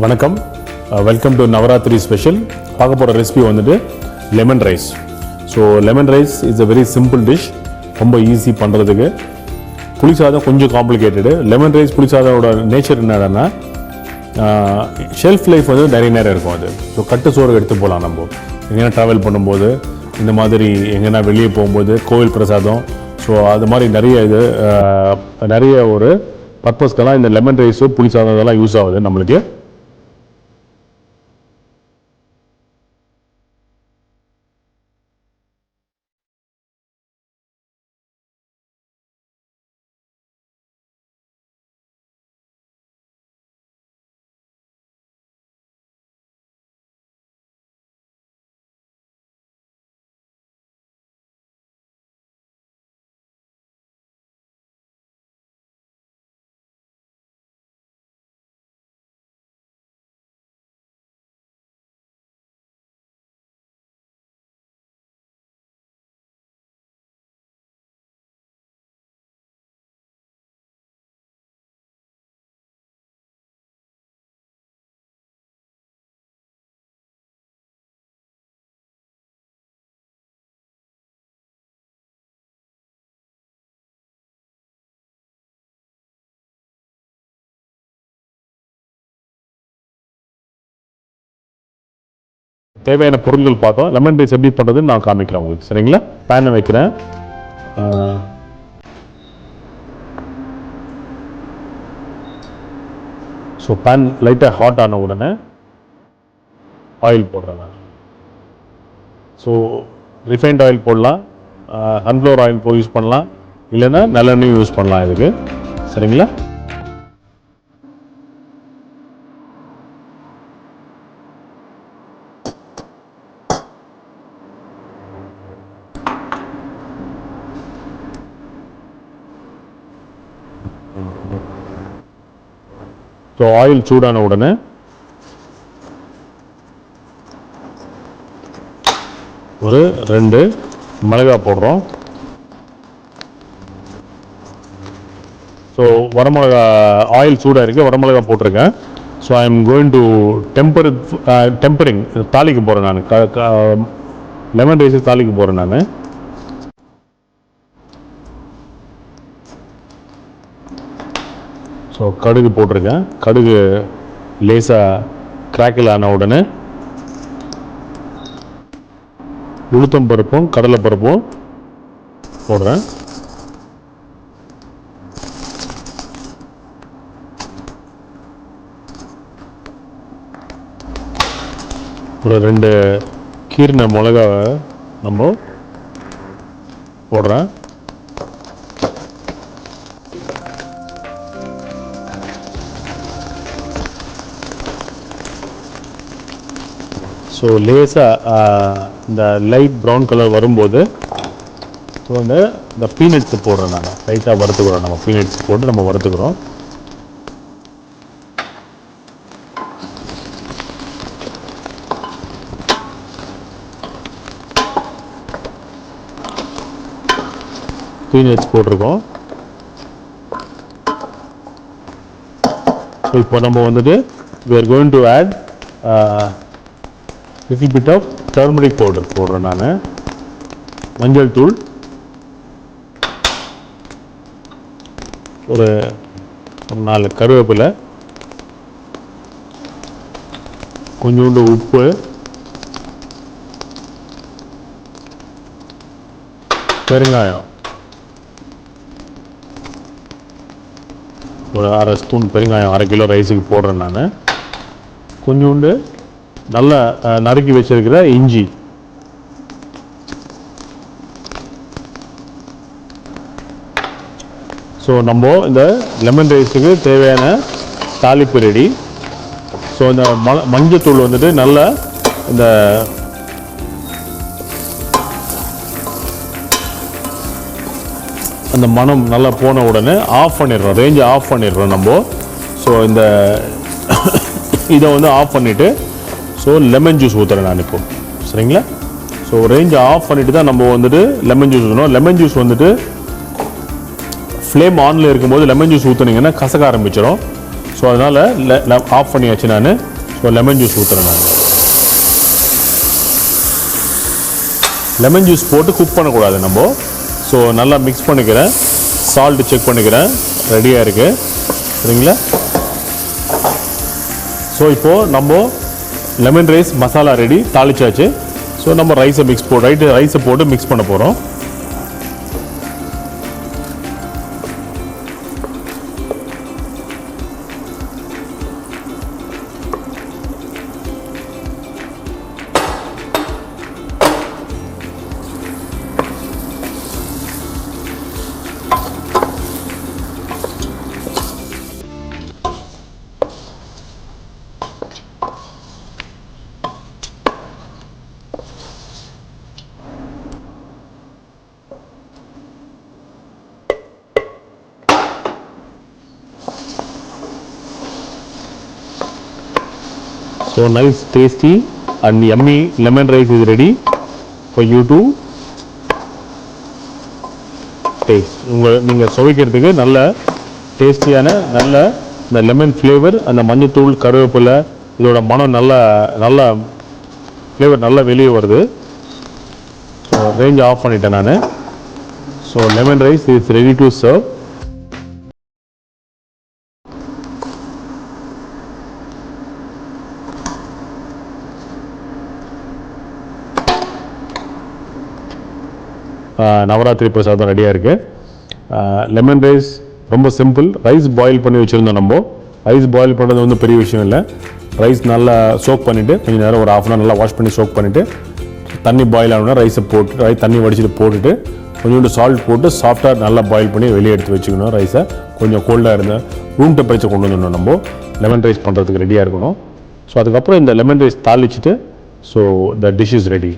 வணக்கம். Welcome to Navaratri special பார்க்க போகிற ரெசிபி வந்துட்டு lemon rice so lemon rice is a very simple dish ரொம்ப ஈஸி பண்ணுறதுக்கு புளிசாதம் கொஞ்சம் காம்ப்ளிகேட்டடு லெமன் ரைஸ் புளிசாதோட நேச்சர் என்னன்னா ஷெல்ஃப் லைஃப் வந்து நிறைய நேரம் இருக்கும் அது. ஸோ கட்டு சோறு எடுத்து போகலாம் நம்ம. எங்கேனா ட்ராவல் பண்ணும்போது இந்த மாதிரி எங்கேனா வெளியே போகும்போது கோவில் பிரசாதம். ஸோ அது மாதிரி நிறைய இது நிறைய ஒரு பர்பஸ்க்கெல்லாம் இந்த லெமன் ரைஸு புளி சாதம் இதெல்லாம் யூஸ் ஆகுது நம்மளுக்கு. தேவையான பொருட்கள் பார்த்தோம் லெமன் ரைஸ் எப்படி பண்ணுறதுன்னு நான் காமிக்கிறேன் உங்களுக்கு. சரிங்களா? பேனை வைக்கிறேன். ஸோ பேன் லைட்டாக ஹாட் ஆன உடனே ஆயில் போடுறேன் நான். ஸோ ரிஃபைண்ட் ஆயில் போடலாம். சன்ஃப்ளவர் ஆயில் போய் யூஸ் பண்ணலாம். இல்லைன்னா நல்லெண்ணெயும் யூஸ் பண்ணலாம் இதுக்கு. சரிங்களா? ஸோ ஆயில் சூடான உடனே ஒரு ரெண்டு மிளகா போடுறோம். ஸோ வரமிளகா ஆயில் சூடாக இருக்குது வரமிளகா போட்டிருக்கேன். So I am going to temper tempering தாளிக்க போகிறேன் நான். க லெமன் ரைஸு தாளிக்க போகிறேன் நான். ஸோ கடுகு போட்டிருக்கேன். கடுகு லேசாக கிராக்கில் ஆன உடனே உளுத்தம் பருப்பும் கடலை பருப்பும் போடுறேன். ஒரு ரெண்டு கீரின மிளகாவை நம்ம போடுறேன். ஸோ லேசாக uh, இந்த லைட் ப்ரௌன் கலர் வரும்போது ஸோ வந்து இந்த பீனட்ஸ் போடுறேன் நான் லைட்டாக வறுத்துக்கிறோம் நம்ம. பீனட்ஸ் போட்டு நம்ம வறுத்துக்கிறோம். பீனட்ஸ் போட்டிருக்கோம். ஸோ இப்போ நம்ம வந்துட்டு we are going to add little bit of turmeric powder போடுறேன் நான். மஞ்சள் தூள். ஒரு ஒரு நாலு கருவேப்பிலை. கொஞ்சோண்டு உப்பு. பெருங்காயம். ஒரு அரை ஸ்பூன் பெருங்காயம் அரை கிலோ ரைஸுக்கு போடுறேன் நான். கொஞ்சோண்டு நல்லா நறுக்கி வச்சிருக்கிற இஞ்சி. ஸோ நம்ம இந்த லெமன் ரைஸுக்கு தேவையான தாளிப்பு ரெடி ஸோ இந்த ம மஞ்சத்தூள் வந்துட்டு நல்லா இந்த அந்த மனம் நல்லா போன உடனே ஆஃப் பண்ணிடுறோம். ரேஞ்சை ஆஃப் பண்ணிடுறோம் நம்ம. ஸோ இந்த இதை வந்து ஆஃப் பண்ணிவிட்டு ஸோ லெமன் ஜூஸ் ஊற்றுறேன் நான் இப்போ. சரிங்களா? ஸோ ரேஞ்சை ஆஃப் பண்ணிவிட்டு தான் நம்ம வந்துட்டு லெமன் ஜூஸ் ஊற்றணும் லெமன் ஜூஸ் வந்துட்டு ஃப்ளேம் ஆனில் இருக்கும்போது லெமன் ஜூஸ் ஊற்றுனீங்கன்னா கசக்க ஆரம்பிச்சிடும். ஸோ ஸோ அதனால் ஆஃப் பண்ணியாச்சு நான். ஸோ லெமன் ஜூஸ் ஊற்றுறேன் நான். லெமன் ஜூஸ் போட்டு குக் பண்ணக்கூடாது நம்ம. ஸோ நல்லா மிக்ஸ் பண்ணிக்கிறேன். சால்ட்டு செக் பண்ணிக்கிறேன். ரெடியாக இருக்குது சரிங்களா? ஸோ இப்போது நம்ம லெமன் ரைஸ் மசாலா ரெடி தாளிச்சாச்சு. ஸோ நம்ம ரைஸை மிக்ஸ் போ ரைட்டு ரைஸை போட்டு மிக்ஸ் பண்ண போகிறோம் so nice tasty and yummy lemon rice is ready for you to taste உங்கள் நீங்கள் சுவைக்கிறதுக்கு நல்ல டேஸ்டியான நல்ல இந்த லெமன் ஃப்ளேவர் அந்த மஞ்சத்தூள் கருவேப்பிலை இதோட மனம் நல்ல நல்ல ஃப்ளேவர் நல்லா வெளியே வருது. ஸோ ரேஞ்ச் ஆஃப் பண்ணிட்டேன் நான். So lemon rice is ready to serve Navaratri prasadam ரெடியாக இருக்குது லெமன் ரைஸ் ரொம்ப சிம்பிள் ரைஸ் பாயில் பண்ணி வச்சுருந்தோம் நம்ம. ரைஸ் பாயில் பண்ணுறது வந்து பெரிய விஷயம் இல்லை. ரைஸ் நல்லா சோக் பண்ணிவிட்டு கொஞ்சம் நேரம் ஒரு ஆஃப் அன் நல்லா வாஷ் பண்ணி சோக் பண்ணிவிட்டு தண்ணி பாயில் ஆகணும்னா ரைஸை போட்டு ரைஸ் தண்ணி வடிச்சிட்டு போட்டுட்டு கொஞ்சோண்டு சால்ட் போட்டு சாஃப்டாக நல்லா பாயில் பண்ணி வெளியே எடுத்து வச்சுக்கணும். ரைஸை கொஞ்சம் கோல்டாக இருந்தால் ரூம் டெம்பரேச்சர் கொண்டு வந்துடணும் நம்ம. லெமன் ரைஸ் பண்ணுறதுக்கு ரெடியாக இருக்கணும். ஸோ அதுக்கப்புறம் இந்த லெமன் ரைஸ் தாளிச்சிட்டு so the dish is ready